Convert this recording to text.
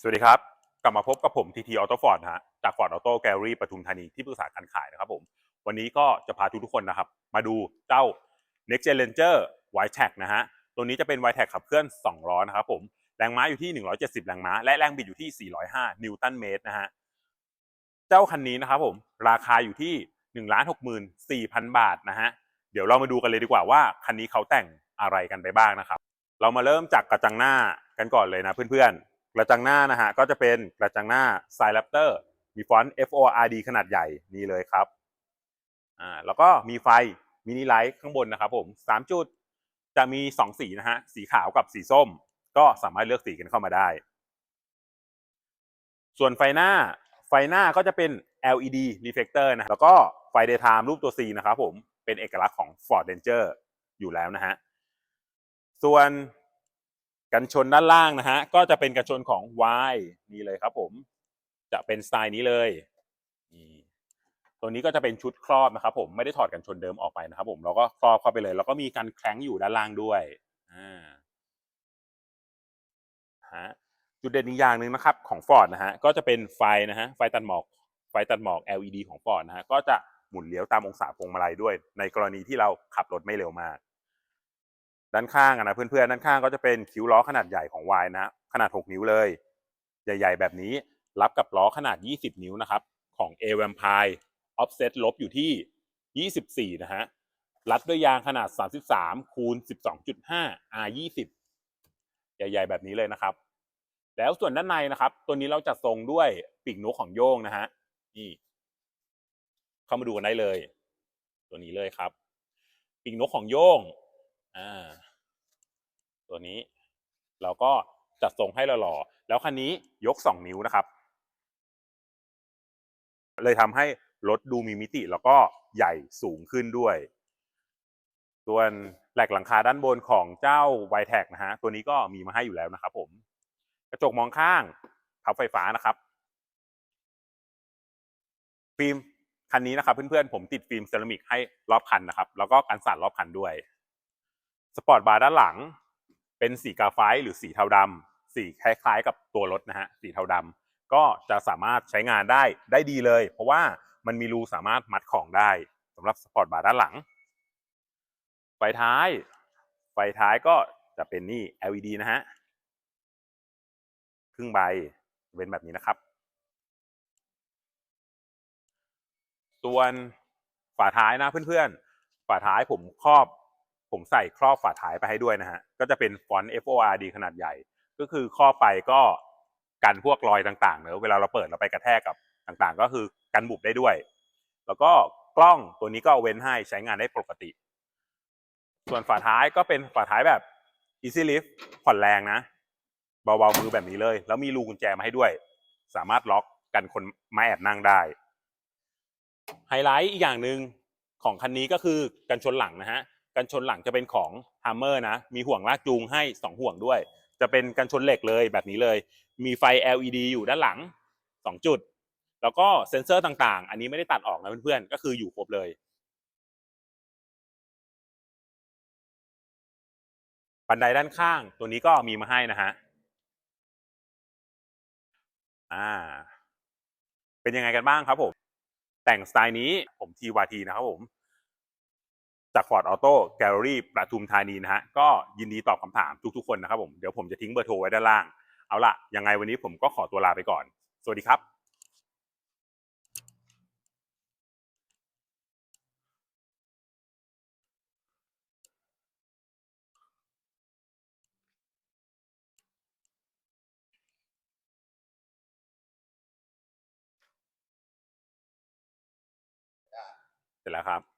สวัสดีครับ กลับมาพบกับผมทีทีออโต้ฟอร์ดฮะจากฟอร์ดออโต้แกลลี่ปทุมธานีที่ปรึกษาการขายนะครับผมวันนี้ก็จะพาทุกๆคนนะครับ มาดูเจ้า Next Gen Ranger w i t e t a g นะฮะตัวนี้จะเป็น w i t e t a g ขับเคลื่อน 2 ล้อนะครับผมแรงม้าอยู่ที่ 170 แรงม้า และแรงบิดอยู่ที่ 405 นิวตันเมตรนะฮะเจ้าคันนี้นะครับผมราคาอยู่ที่ 1 6 4 0 0 0 บาทนะฮะเดี๋ยวเรามาดูกันเลยดีกว่าว่าคันนี้เขาแต่งอะไรกันไปบ้างนะครับ เรามาเริ่มจากกระจังหน้ากันก่อนเลยนะเพื่อนๆ ระจังหน้านะฮะก็จะเป็นกระจังหน้า s i แรปเตอร์มีฟอนต์ FORD ขนาดใหญ่นี่เลยครับอ่าแล้วก็มีไฟมินิไลท์ข้างบนนะครับผมสามจุดจะมีสองสีนะฮะสีขาวกับสีส้ม ก็สามารถเลือกสีกันเข้ามาได้ ส่วนไฟหน้าไฟหน้าก็จะเป็น LED reflector นะแล้วก็ไฟ daytime รูปตัว C นะครับผมเป็นเอกลักษณ์ของ Ford Ranger อยู่แล้วนะฮะส่วน กันชนด้านล่างนะฮะก็จะเป็นกันชนของ Y นี่เลยครับ ผมจะเป็นสไตล์นี้เลยนี่ตัวนี้ก็จะเป็นชุดครอบนะครับ ผมไม่ได้ถอดกันชนเดิมออกไปนะครับ ผมเราก็ครอบเข้าไปเลย แล้วก็มีการแคล้งอยู่ด้านล่างด้วยอ่าฮะจุดเด่นอีกอย่างหนึ่งนะครับของ Ford นะฮะก็จะเป็นไฟนะฮะไฟตัดหมอก ไฟตัดหมอก LED ของ Ford นะฮะก็จะหมุนเลี้ยวตามองศาพวงมาลัยด้วย ในกรณีที่เราขับรถไม่เร็วมาก ด้านข้างนะเพื่อนๆด้านข้างก็จะเป็นคิ้วล้อขนาดใหญ่ของ Y นะฮะขนาด 6 นิ้วเลย ใหญ่ๆ แบบนี้รับกับล้อขนาด 20 นิ้วนะครับ ของ a v a m p i r e offset ลบอยู่ที่ 24 นะฮะรัดด้วยยางขนาด 33 คูณ 12.5 R 20ใหญ่ ๆ แบบนี้เลยนะครับ แล้วส่วนด้านในนะครับ ตัวนี้เราจัดทรงด้วยปีกนกของโยงนะฮะนี่เข้ามาดูกันได้เลย ตัวนี้เลยครับปีกนกของโยง อ่า ตัวนี้ เราก็จัดทรงให้หล่อๆแล้วคันนี้ยก2นิ้วนะครับ เลยทำให้รถดูมีมิติแล้วก็ใหญ่สูงขึ้นด้วย ส่วนแหลกหลังคาด้านบนของเจ้า y t e c นะฮะ ตัวนี้ก็มีมาให้อยู่แล้วนะครับ ผม กระจกมองข้างพับไฟฟ้านะครับ ฟิล์มคันนี้นะครับเพื่อนๆผมติดฟิล์มเซรามิกให้รอบคันนะครับ แล้วก็กันสั่นรอบคันด้วย สปอร์ตบาร์ด้านหลัง เป็นสีกาไฟหรือสีเทาดำสีคล้ายๆ กับตัวรถนะฮะสีเทาดำก็จะสามารถใช้งานได้ได้ดีเลย เพราะว่ามันมีรูสามารถมัดของได้สำหรับสปอร์ตบาร์ด้านหลัง ไฟท้าย ไฟท้ายก็จะเป็นนี่ LED นะฮะครึ่งใบเป็นแบบนี้นะครับ ส่วนฝาท้ายนะเพื่อนๆ ฝาท้ายผมครอบ ผมใส่ครอบฝาท้ายไปให้ด้วยนะฮะ ก็จะเป็นฟอนต์ FORD ขนาดใหญ่ ก็คือครอบไปก็กันพวกรอยต่างๆเนอะเวลาเราเปิดเราไปกระแทกกับต่างๆ ก็คือกันบุบได้ด้วย แล้วก็กล้องตัวนี้ก็เว้นให้ใช้งานได้ปกติ ส่วนฝาท้ายก็เป็นฝาท้ายแบบ Easy Lift ผ่อนแรงนะเบาๆมือแบบนี้เลย แล้วมีรูกุญแจมาให้ด้วย สามารถล็อกกันคนม่แอบนั่งได้ ไฮไลท์อีกอย่างหนึ่งของคันนี้ก็คือกันชนหลังนะฮะ กันชนหลังจะเป็นของ Hammer นะ มีห่วงลากจูงให้ 2 ห่วงด้วย จะเป็นกันชนเหล็กเลยแบบนี้เลย มีไฟ LED อยู่ด้านหลัง 2 จุด แล้วก็เซ็นเซอร์ต่างๆ อันนี้ไม่ได้ตัดออกนะเพื่อนๆ ก็คืออยู่ครบเลย บันไดด้านข้างตัวนี้ก็มีมาให้นะฮะ อ่า เป็นยังไงกันบ้างครับผม แต่งสไตล์นี้ผมทีวาทีนะครับผม จาก Ford Auto Gallery ประทุมธานีนะฮะก็ยินดีตอบคำถามทุกๆคนนะครับผมเดี๋ยวผมจะทิ้งเบอร์โทรไว้ด้านล่าง เอาล่ะ ยังไงวันนี้ผมก็ขอตัวลาไปก่อน สวัสดีครับเสร็จแล้วครับ